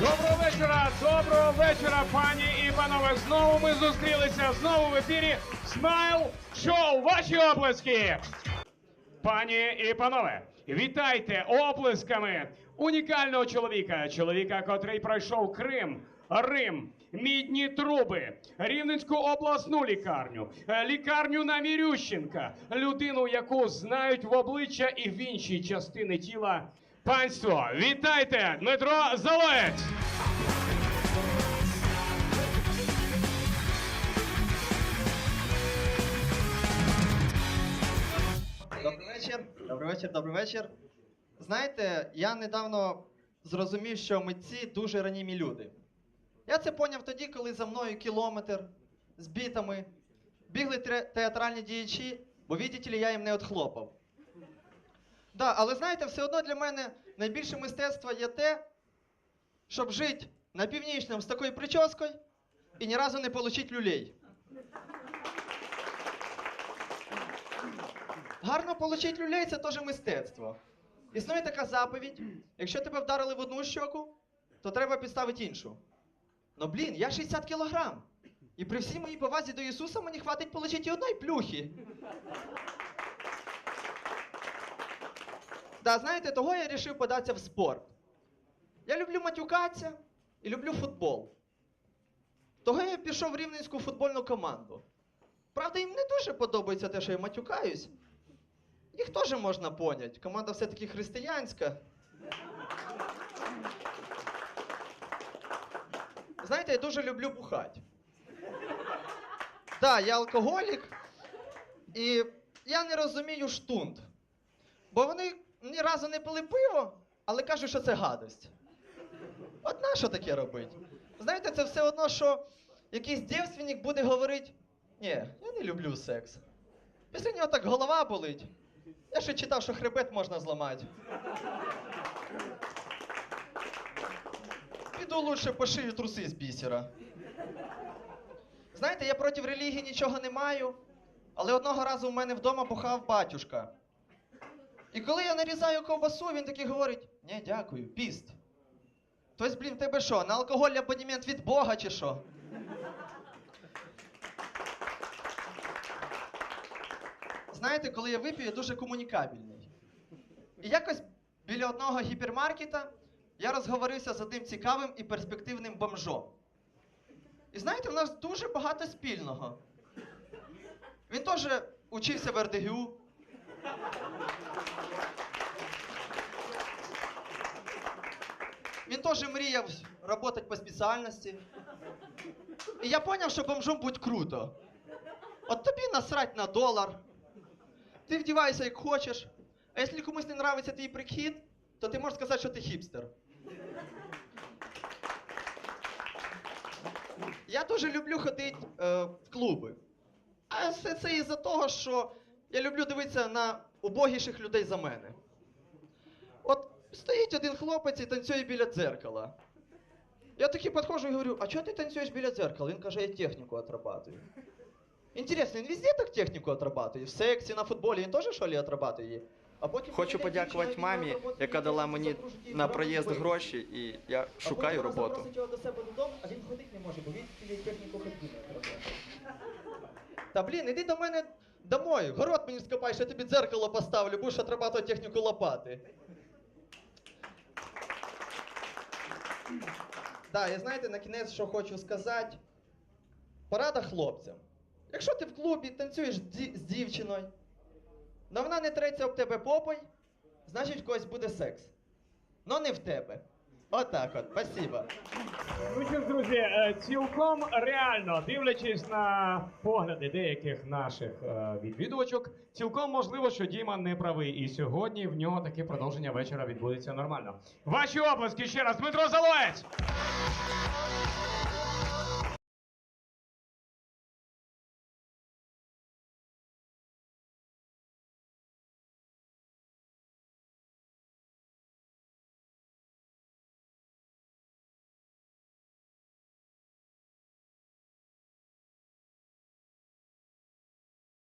Доброго вечора, доброго вечора, пані і панове. Знову ми зустрілися знову в ефірі Смайл Шоу. Ваші оплески. Пані і панове, вітайте оплесками унікального чоловіка, чоловіка, котрий пройшов Крим, Рим, мідні труби, Рівненську обласну лікарню, е, лікарню на Мірющенка, людину, яку знають в обличчя і в інші частини тіла. Панство, вітайте, Дмитро Залоєць! Добрий вечір. Добрий вечір, добрий вечір. Знаєте, я недавно зрозумів, що митці дуже ранімі люди. Я це поняв тоді, коли за мною кілометр з бітами бігли тре- театральні діячі, бо ли, я їм не отхлопав. Да, але знаєте, все одно для мене найбільше мистецтво є те, щоб жити на північному з такою прическою і ні разу не отримати люлей. Гарно отримати люлей це теж мистецтво. Існує така заповідь: якщо тебе вдарили в одну щоку, то треба підставити іншу. Ну блін, я 60 кілограм. І при всій моїй повазі до Ісуса мені хватить отримати і одної плюхи. Да, знаєте, того я вирішив податися в спорт. Я люблю матюкатися і люблю футбол. Того я пішов в рівненську футбольну команду. Правда, їм не дуже подобається те, що я матюкаюсь. Їх теж можна поняти. Команда все-таки християнська. Знаєте, я дуже люблю бухати. Так, я алкоголік, і я не розумію штунт. Бо вони ні разу не пили пиво, але кажуть, що це гадость. От на що таке робить? Знаєте, це все одно, що якийсь дівственник буде говорити: ні, я не люблю секс. Після нього так голова болить. Я ще читав, що хребет можна зламати. Піду лучше пошию труси з бісера. Знаєте, я проти релігії нічого не маю, але одного разу у мене вдома бухав батюшка. І коли я нарізаю ковбасу, він такий говорить: ні, дякую, піст. Тобто, блін, тебе що, на алкоголь абонемент від Бога чи що? Знаєте, коли я вип'ю, я дуже комунікабельний. І якось біля одного гіпермаркета я розговорився з одним цікавим і перспективним бомжом. І знаєте, в нас дуже багато спільного. Він теж учився в РДГУ. Він теж мріяв працювати по спеціальності. І я зрозумів, що бомжом будь круто. От тобі насрать на долар. Ти вдівайся як хочеш. А якщо комусь не нравиться твій прихід, то ти можеш сказати, що ти хіпстер. Я дуже люблю ходити е, в клуби. А все це із-за того, що я люблю дивитися на убогіших людей за мене. Стоїть один хлопець і танцює біля дзеркала. Я такий підходжу і говорю, а чого ти танцюєш біля дзеркала? Він каже, я техніку отрабатую. Інтересно, він везде так техніку отрабатує? В сексі, на футболі він теж що ли отрабатує? А потім Хочу подякувати мамі, яка дала мені на проїзд гроші, і я шукаю роботу. Його до себе додому, а він ходити не може, бо він цієї техніку ходьби. Та блін, іди до мене домой, город мені скопаєш, я тобі дзеркало поставлю, будеш отрабатувати техніку лопати. Да, і знаєте, на кінець, що хочу сказати. Порада хлопцям. Якщо ти в клубі танцюєш з дівчиною, але вона не треться об тебе попой, значить в когось буде секс. Но не в тебе. Отак от, спасибо. Ну що ж, друзі, е, цілком реально, дивлячись на погляди деяких наших е, відвідувачок, цілком можливо, що Діма не правий. І сьогодні в нього таке продовження вечора відбудеться нормально. Ваші оплески ще раз, Дмитро Залоєць!